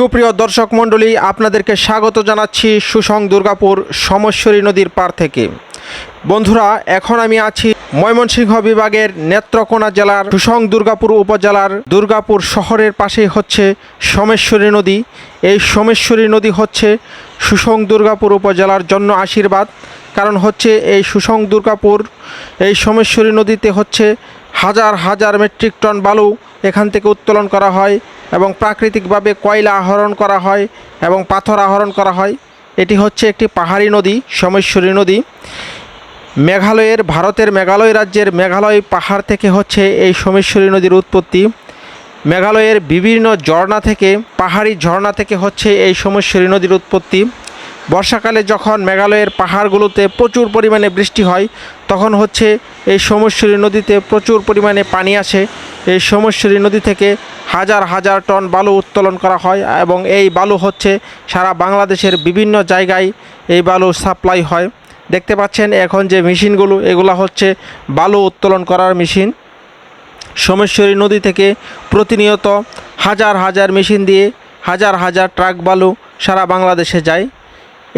সুপ্রিয় দর্শক মণ্ডলী, আপনাদেরকে স্বাগত জানাচ্ছি সুসং দুর্গাপুর সমস্বরী নদীর পার থেকে। বন্ধুরা, এখন আমি আছি ময়মনসিংহ বিভাগের নেত্রকোনা জেলার সুসং দুর্গাপুর উপজেলার দুর্গাপুর শহরের পাশেই হচ্ছে সোমেশ্বরী নদী। এই সোমেশ্বরী নদী হচ্ছে সুসং দুর্গাপুর উপজেলার জন্য আশীর্বাদ। কারণ হচ্ছে এই সুসং দুর্গাপুর, এই সোমেশ্বরী নদীতে হচ্ছে হাজার হাজার মেট্রিক টন বালু এখান থেকে উত্তোলন করা হয় এবং প্রাকৃতিকভাবে কয়লা আহরণ করা হয় এবং পাথর আহরণ করা হয়। এটি হচ্ছে একটি পাহাড়ি নদী, সোমেশ্বরী নদী। মেঘালয়ের, ভারতের মেঘালয় রাজ্যের মেঘালয় পাহাড় থেকে হচ্ছে এই সোমেশ্বরী নদীর উৎপত্তি। মেঘালয়ের বিভিন্ন ঝর্ণা থেকে, পাহাড়ি ঝর্ণা থেকে হচ্ছে এই সোমেশ্বরী নদীর উৎপত্তি। বর্ষাকালে যখন মেঘালয়ের পাহাড়গুলোতে প্রচুর পরিমাণে বৃষ্টি হয়, তখন হচ্ছে এই সোমেশ্বরী নদীতে প্রচুর পরিমাণে পানি আসে। এই সোমেশ্বরী নদী থেকে হাজার হাজার টন বালু উত্তোলন করা হয় এবং এই বালু হচ্ছে সারা বাংলাদেশের বিভিন্ন জায়গায় এই বালু সাপ্লাই হয়। দেখতে পাচ্ছেন এখন যে মেশিনগুলো, এগুলো হচ্ছে বালু উত্তোলন করার মেশিন। সোমেশ্বরী নদী থেকে প্রতিনিয়ত হাজার হাজার মেশিন দিয়ে হাজার হাজার ট্রাক বালু সারা বাংলাদেশে যায়।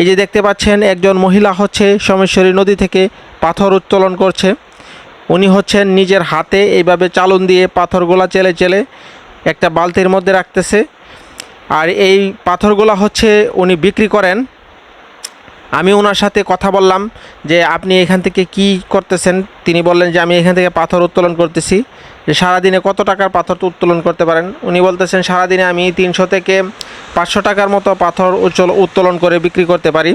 এই যে দেখতে পাচ্ছেন, একজন মহিলা হচ্ছে সোমেশ্বরী নদী থেকে পাথর উত্তোলন করছে। উনি হচ্ছেন নিজের হাতে এইভাবে চালন দিয়ে পাথরগুলা চেলে চেলে একটা বালতির মধ্যে রাখতেছে। আর এই পাথরগুলা হচ্ছে উনি বিক্রি করেন। আমি ওনার সাথে কথা বললাম যে, আপনি এখান থেকে কি করতেছেন? তিনি বললেন যে, আমি এখান থেকে পাথর উত্তোলন করতেছি। যে সারাদিনে কত টাকার পাথর উত্তোলন করতে পারেন? উনি বলতেছেন, সারাদিনে আমি তিনশো থেকে পাঁচশো টাকার মতো পাথর উচ্চল উত্তোলন করে বিক্রি করতে পারি।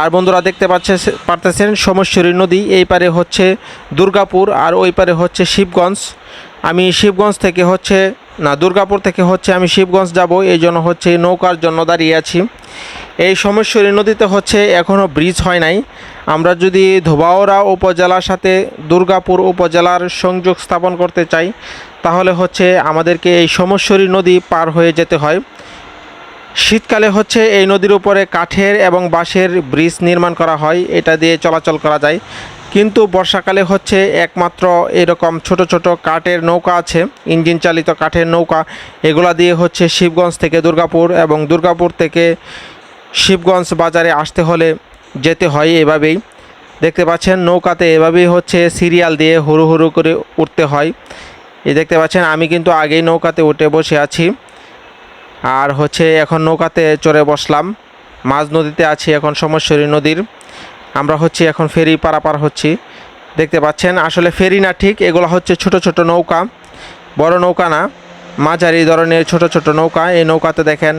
আর বন্ধুরা দেখতে পাচ্ছে পারতেছেন সমশ্বরী নদী, এই পারে হচ্ছে দুর্গাপুর আর ওই পারে হচ্ছে শিবগঞ্জ। আমি শিবগঞ্জ থেকে হচ্ছে, না, দুর্গাপুর থেকে হচ্ছে আমি শিবগঞ্জ যাব, এই জন্য হচ্ছে নৌকার জন্য দাঁড়িয়ে আছি। এই সমশ্বরী নদীতে হচ্ছে এখনও ব্রিজ হয় নাই। আমরা যদি ধোবাওড়া উপজেলার সাথে দুর্গাপুর উপজেলার সংযোগ স্থাপন করতে চাই, তাহলে হচ্ছে আমাদেরকে এই সমশ্বরী নদী পার হয়ে যেতে হয়। শীতকালে হচ্ছে এই নদীর উপরে কাঠের এবং বাঁশের ব্রিজ নির্মাণ করা হয়। এটা দিয়ে চলাচল করা যায়। কিন্তু বর্ষাকালে হচ্ছে একমাত্র এরকম ছোট ছোট কাঠের নৌকা আছে, ইঞ্জিন চালিত কাঠের নৌকা। এগুলা দিয়ে হচ্ছে শিবগঞ্জ থেকে দুর্গাপুর এবং দুর্গাপুর থেকে শিবগঞ্জ বাজারে আসতে হলে যেতে হয় এভাবেই। দেখতে পাচ্ছেন নৌকাতে এভাবেই হচ্ছে সিরিয়াল দিয়ে হুড়ু হুড়ু করে উঠতে হয়। এই দেখতে পাচ্ছেন, আমি কিন্তু আগেই নৌকাতে উঠে বসে আছি। আর হচ্ছে এখন নৌকাতে চড়ে বসলাম। মাঝ নদীতে আছি এখন সমশ্বরী নদীর। আমরা হচ্ছে এখন ফেরি পারাপার হচ্ছি। দেখতে পাচ্ছেন, আসলে ফেরি না ঠিক, এগুলো হচ্ছে ছোট ছোট নৌকা, বড় নৌকা না। মাঝারি ধরনের ছোট ছোট নৌকা, এই নৌকাতে দেখেন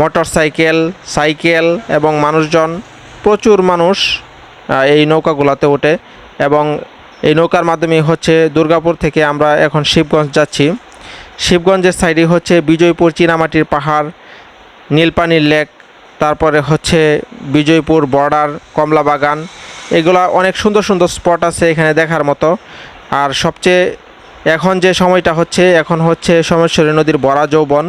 মোটর সাইকেল সাইকেল এবং মানুষজন, প্রচুর মানুষ এই নৌকাগুলোতে ওঠে। এবং এই নৌকার মাধ্যমে হচ্ছে দুর্গাপুর থেকে আমরা এখন শিবগঞ্জ যাচ্ছি। শিবগঞ্জের সাইডে হচ্ছে বিজয়পুর চীনামাটির পাহাড়, নীলপানির লেক, তারপরে হচ্ছে বিজয়পুর বর্ডার, কমলা বাগান। এগুলা অনেক সুন্দর সুন্দর স্পট আছে এখানে দেখার মতো। আর সবচেয়ে এখন যে সময়টা হচ্ছে, এখন হচ্ছে সোমেশ্বরী নদীর বড়া যৌবন।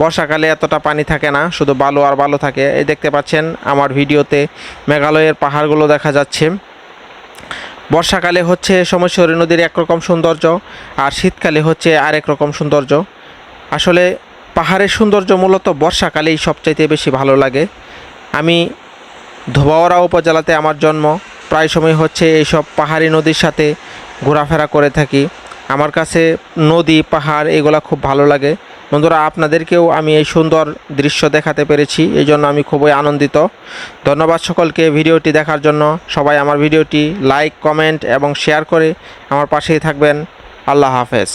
বর্ষাকালে এতটা পানি থাকে না, শুধু বালু আর বালু থাকে। এই দেখতে পাচ্ছেন আমার ভিডিওতে মেঘালয়ের পাহাড়গুলো দেখা যাচ্ছে। বর্ষাকালে হচ্ছে সোমেশ্বরী নদীর একরকম সৌন্দর্য, আর শীতকালে হচ্ছে আরেক রকম সৌন্দর্য। আসলে পাহাড়ের সৌন্দর্য মূলত বর্ষাকালেই সবচাইতে বেশি ভালো লাগে। আমি ধোবাওড়া উপজেলাতে আমার জন্ম, প্রায় সময় হচ্ছে এইসব পাহাড়ি নদীর সাথে ঘোরাফেরা করে থাকি। আমার কাছে নদী, পাহাড়, এগুলা খুব ভালো লাগে। বন্ধুরা, আপনাদেরকেও আমি এই সুন্দর দৃশ্য দেখাতে পেরেছি, এই জন্য আমি খুবই আনন্দিত। ধন্যবাদ সকলকে ভিডিওটি দেখার জন্য। সবাই আমার ভিডিওটি লাইক, কমেন্ট এবং শেয়ার করে আমার পাশেই থাকবেন। আল্লাহ হাফেজ।